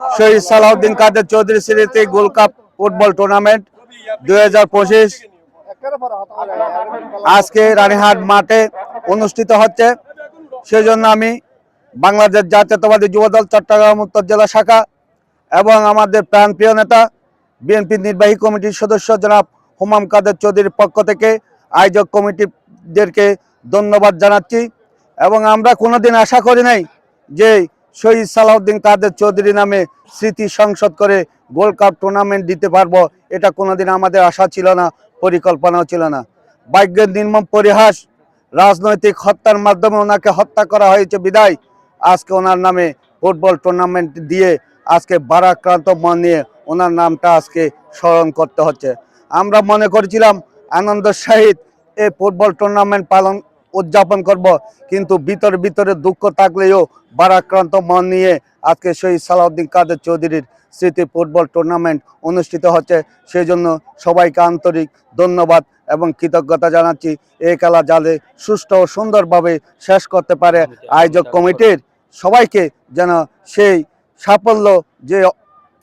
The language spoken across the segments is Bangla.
শহীদ সালাউদ্দিন কাদের চৌধুরী স্মৃতি গোল্ড কাপ ফুটবল টুর্নামেন্ট দুই হাজার পঁচিশ। আজকে রানীহাট মাঠে অনুষ্ঠিত হচ্ছে। সেজন্য আমি বাংলাদেশ জাতীয়তাবাদী যুবদল, চট্টগ্রাম উত্তর জেলা শাখা এবং আমাদের প্রাণপ্রিয় নেতা, বিএনপি নির্বাহী কমিটির সদস্য জনাব হুমাম কাদের চৌধুরীর পক্ষ থেকে আয়োজক কমিটিদেরকে ধন্যবাদ জানাচ্ছি। এবং আমরা কোনোদিন আশা করি নাই যে শহীদ সালাউদ্দিন কাদের চৌধুরী নামে স্মৃতি সংসদ করে গোল্ড কাপ টুর্নামেন্ট দিতে পারব, এটা কোনোদিন আমাদের আশা ছিল না, পরিকল্পনাও ছিল না। ভাগ্যের নির্মম পরিহাস, রাজনৈতিক হত্যার মাধ্যমে ওনাকে হত্যা করা হয়েছে বিদায়। আজকে ওনার নামে ফুটবল টুর্নামেন্ট দিয়ে আজকে বারাক্রান্ত মন নিয়ে ওনার নামটা আজকে স্মরণ করতে হচ্ছে। আমরা মনে করেছিলাম আনন্দ সহিত এই ফুটবল টুর্নামেন্ট পালন উদযাপন করব। কিন্তু ভিতরে ভিতরে দুঃখ থাকলেও বারাক্রান্ত মন নিয়ে আজকে শহীদ সালাউদ্দিন কাদের চৌধুরীর স্মৃতি ফুটবল টুর্নামেন্ট অনুষ্ঠিত হচ্ছে। সেই জন্য সবাইকে আন্তরিক ধন্যবাদ এবং কৃতজ্ঞতা জানাচ্ছি। এই খেলা যাতে সুষ্ঠু ও সুন্দরভাবে শেষ করতে পারে আয়োজক কমিটির। সবাইকে যেন সেই সাফল্য যে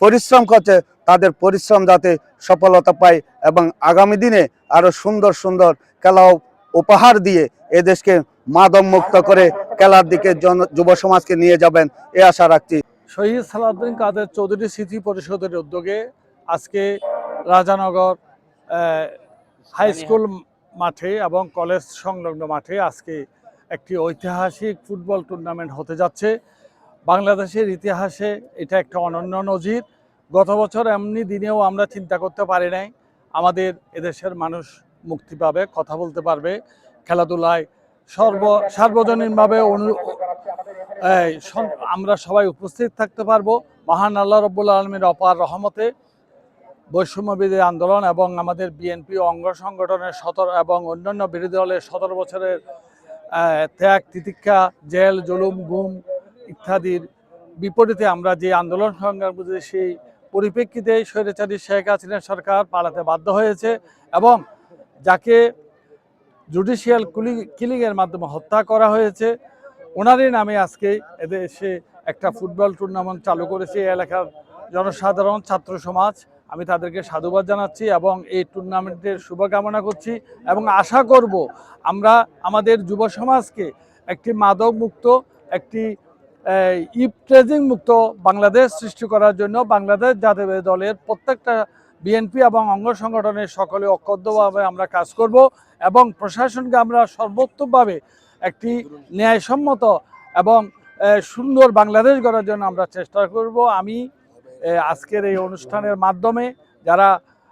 পরিশ্রম করছে, তাদের পরিশ্রম যাতে সফলতা পায় এবং আগামী দিনে আরও সুন্দর সুন্দর খেলা উপহার দিয়ে এদেশকে মাদক মুক্ত করে খেলার দিকে জন যুব সমাজকে নিয়ে যাবেন এ আশা রাখছি। শহীদ সালাউদ্দিন কাদের চৌধুরী স্মৃতি পরিষদের উদ্যোগে আজকে রাজানগর হাই স্কুল মাঠে এবং কলেজ সংলগ্ন মাঠে আজকে একটি ঐতিহাসিক ফুটবল টুর্নামেন্ট হতে যাচ্ছে। বাংলাদেশের ইতিহাসে এটা একটা অনন্য নজির। গত বছর এমনি দিনেও আমরা চিন্তা করতে পারি নাই আমাদের এদেশের মানুষ মুক্তি পাবে, কথা বলতে পারবে। খেলাধুলায় সর্ব, সার্বজনীনভাবে আমরা সবাই উপস্থিত থাকতে পারব। মহান আল্লাহ রব্বুল আলমীর অপার রহমতে বৈষম্যবিধি আন্দোলন এবং আমাদের বিএনপি অঙ্গ সংগঠনের সতেরো এবং অন্যান্য বিরোধী দলের সতেরো বছরের ত্যাগ, তিতিক্ষা, জেল, জুলুম, গুম ইত্যাদির বিপরীতে আমরা যে আন্দোলন সংগ্রাম সেই পরিপ্রেক্ষিতে স্বৈরাচারী শেখ হাসিনা সরকার পালাতে বাধ্য হয়েছে এবং যাকে জুডিশিয়াল কুলি, কিলিংয়ের মাধ্যমে হত্যা করা হয়েছে, ওনারই নামে আজকে এদেশে একটা ফুটবল টুর্নামেন্ট চালু করেছে এই এলাকার জনসাধারণ, ছাত্র সমাজ। আমি তাদেরকে সাধুবাদ জানাচ্ছি এবং এই টুর্নামেন্টের শুভকামনা করছি এবং আশা করব আমরা আমাদের যুব সমাজকে একটি মাদক মুক্ত একটি ইপট্রেজিং মুক্ত বাংলাদেশ সৃষ্টি করার জন্য বাংলাদেশ জাতীয় দলের প্রত্যেকটা বিএনপি এবং অঙ্গ সংগঠনের সকলে ঐক্যবদ্ধভাবে আমরা কাজ করব এবং প্রশাসনকে আমরা সর্বোত্তমভাবে একটি ন্যায়সম্মত এবং সুন্দর বাংলাদেশ গড়ার জন্য আমরা চেষ্টা করব। আমি আজকের এই অনুষ্ঠানের মাধ্যমে যারা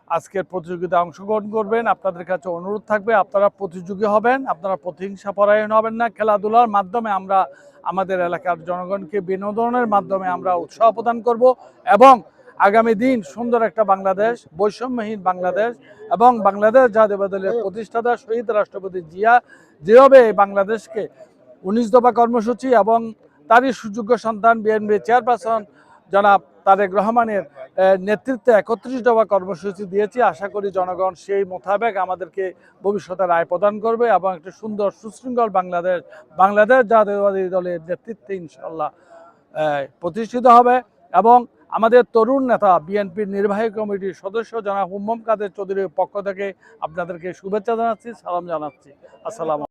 আজকের প্রতিযোগিতায় অংশগ্রহণ করবেন, আপনাদের কাছে অনুরোধ থাকবে, আপনারা প্রতিযোগী হবেন, আপনারা প্রতিহিংসা পরায়ণ হবেন না। খেলাধুলার মাধ্যমে আমরা আমাদের এলাকার জনগণকে বিনোদনের মাধ্যমে আমরা উৎসাহ প্রদান করব এবং আগামী দিন সুন্দর একটা বাংলাদেশ বৈষম্যহীন বাংলাদেশ এবং বাংলাদেশ জাতীয় দলের প্রতিষ্ঠাতা শহীদ রাষ্ট্রপতি জিয়া যেভাবে এই বাংলাদেশকে উনিশ দফা কর্মসূচি এবং তারই সুযোগ্য সন্তান বিএনপি চেয়ারপারসন জনাব তারেক রহমানের নেতৃত্বে একত্রিশ দফা কর্মসূচি দিয়েছি। আশা করি জনগণ সেই মোতাবেক আমাদেরকে ভবিষ্যতে রায় প্রদান করবে এবং একটি সুন্দর সুশৃঙ্খল বাংলাদেশ বাংলাদেশ জাতীয়বাদী দলের নেতৃত্বে ইনশাল্লাহ প্রতিষ্ঠিত হবে এবং আমাদের তরুণ নেতা বিএনপির নির্বাহী কমিটির সদস্য জনাব হুম্মম কাদের চৌধুরীর পক্ষ থেকে আপনাদেরকে শুভেচ্ছা জানাচ্ছি, সালাম জানাচ্ছি। আসসালাম